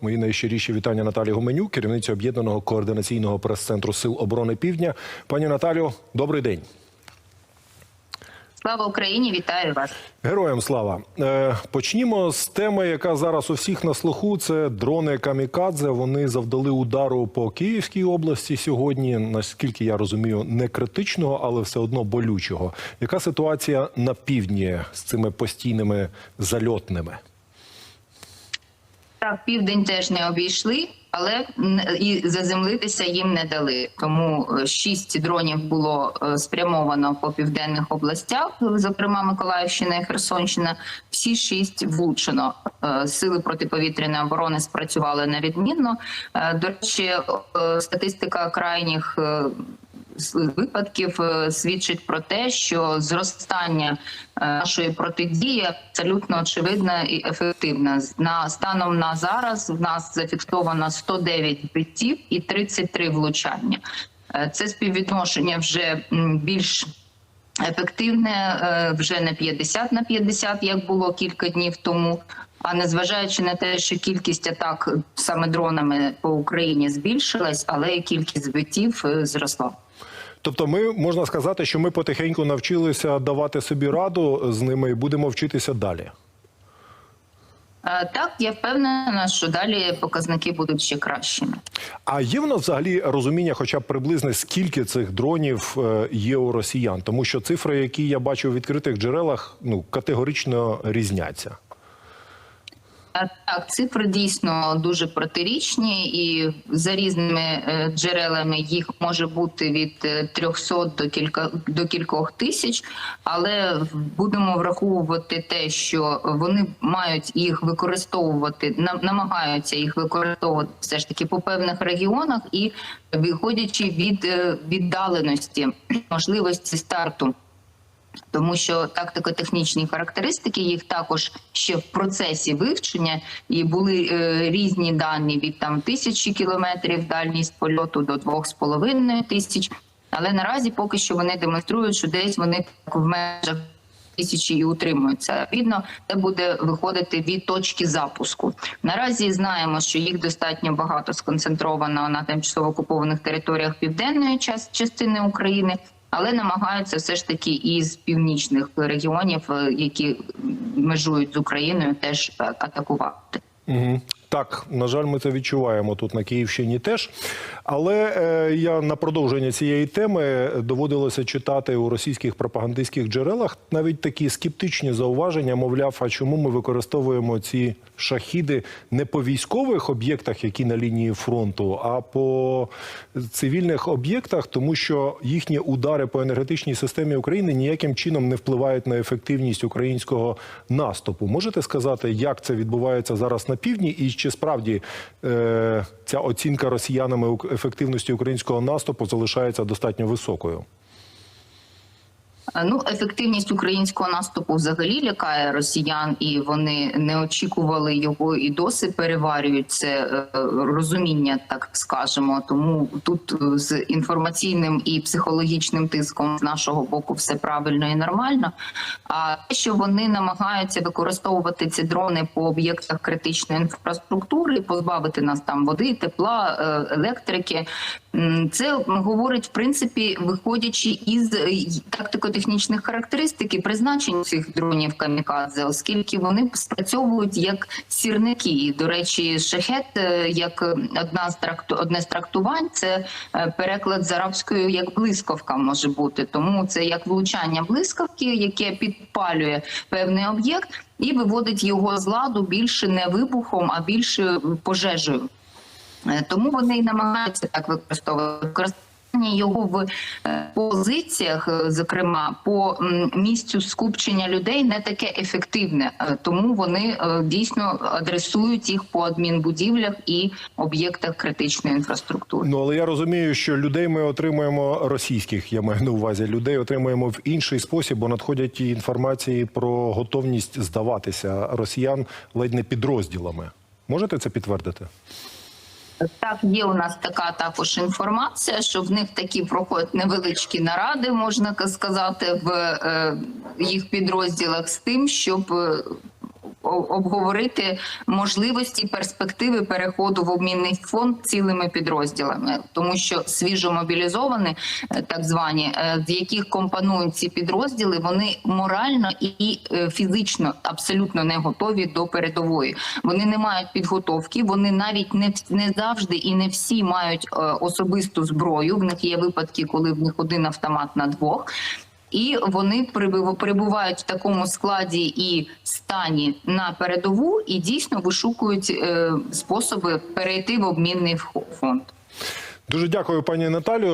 Мої найщиріші вітання Наталі Гуменюк, керівниці об'єднаного координаційного прес-центру Сил оборони Півдня. Пані Наталю, добрий день. Слава Україні! Вітаю вас. Героям слава. Е, почнімо з теми, яка зараз у всіх на слуху. Це дрони Камікадзе. Вони завдали удару по Київській області сьогодні. Наскільки я розумію, не критичного, але все одно болючого. Яка ситуація на півдні з цими постійними зальотними? Так, південь теж не обійшли, але і заземлитися їм не дали. Тому е, шість дронів було е, спрямовано по південних областях, зокрема Миколаївщина і Херсонщина. Всі шість влучено. Е, Сили протиповітряної оборони спрацювали на відмінно. До речі, статистика крайніх. Випадків е, свідчить про те, що зростання е, нашої протидії абсолютно очевидна і ефективна. На станом на зараз в нас зафіксовано 109 збиттів і 33 влучання. Е, Це співвідношення вже більш ефективне, вже не 50 на 50, як було кілька днів тому. А незважаючи на те, що кількість атак саме дронами по Україні збільшилась, але і кількість збиттів зросла. Тобто, ми можна сказати, що ми потихеньку навчилися давати собі раду з ними і будемо вчитися далі. Е, Так, я впевнена, що далі показники будуть ще кращими. А є в нас взагалі розуміння, хоча б приблизне, скільки цих дронів е, є у росіян, тому що цифри, які я бачу у відкритих джерелах, ну категорично різняться. Е, Так, цифри дійсно дуже протирічні, і за різними е, джерелами їх може бути від е, 300 до кілька до кількох тисяч. Але будемо враховувати те, що вони мають їх використовувати, нам- намагаються їх використовувати все ж таки по певних регіонах і виходячи від е, віддаленості можливості старту. Тому що тактико-технічні характеристики їх також ще в процесі вивчення, і були е, різні дані від там тисячі кілометрів дальність польоту до двох з половиною тисяч. Але наразі поки що вони демонструють, що десь вони так в межах тисячі і утримуються. Відно, це буде виходити від точки запуску. Наразі знаємо, що їх достатньо багато сконцентровано на тимчасово окупованих територіях південної час- частини України. Але намагаються все ж таки із північних регіонів, е, які межують з Україною, теж е, атакувати. Угу. Так, на жаль, ми це відчуваємо тут на Київщині теж. Але е, я на продовження цієї теми доводилося читати у російських пропагандистських джерелах навіть такі скептичні зауваження, мовляв, а чому ми використовуємо ці шахіди не по військових об'єктах, які на лінії фронту, а по цивільних об'єктах, тому що їхні удари по енергетичній системі України ніяким чином не впливають на ефективність українського наступу. Можете сказати, як це відбувається зараз на півдні, і чи справді е, ця оцінка росіянами ефективності українського наступу залишається достатньо високою? Е, Ну, ефективність українського наступу взагалі лякає росіян, і вони не очікували його і досі переварюють це е, розуміння, так скажемо. Тому тут е, з інформаційним і психологічним тиском з нашого боку все правильно і нормально. А те, що вони намагаються використовувати ці дрони по об'єктах критичної інфраструктури, позбавити нас там води, тепла, електрики. Це говорить в принципі, виходячи із е, тактико-технічних характеристик і призначень цих дронів камікадзе, оскільки вони спрацьовують як сірники. До речі, шахет е, як одна з тракту одне з трактувань, це е, переклад з арабською як блискавка може бути. Тому це як влучання блискавки, яке підпалює певний об'єкт і виводить його з ладу більше не вибухом, а більше пожежею. Е, Тому вони і намагаються так використовувати використання його в е, позиціях, е, зокрема по місцю скупчення людей, не таке ефективне. Тому вони дійсно адресують їх по адмінбудівлях і об'єктах критичної інфраструктури. Ну але я розумію, що людей ми отримуємо російських. Я маю на увазі людей отримуємо в інший спосіб, бо надходять і інформації про готовність здаватися росіян ледь не підрозділами. Можете це підтвердити? Так, є у нас така також інформація, що в них такі проходять невеличкі наради, можна сказати, в е, їх підрозділах з тим, щоб е, обговорити можливості перспективи переходу в обмінний фонд цілими підрозділами, тому що свіжомобілізовані, е, так звані, е, з яких компонують ці підрозділи, вони морально і е, фізично абсолютно не готові до передової. Вони не мають підготовки, вони навіть не не завжди і не всі мають е, особисту зброю. В них є випадки, коли в них один автомат на двох. І вони перебувають в такому складі і стані на передову, і дійсно вишукують е, способи перейти в обмінний фонд. Дуже дякую, пані Наталію.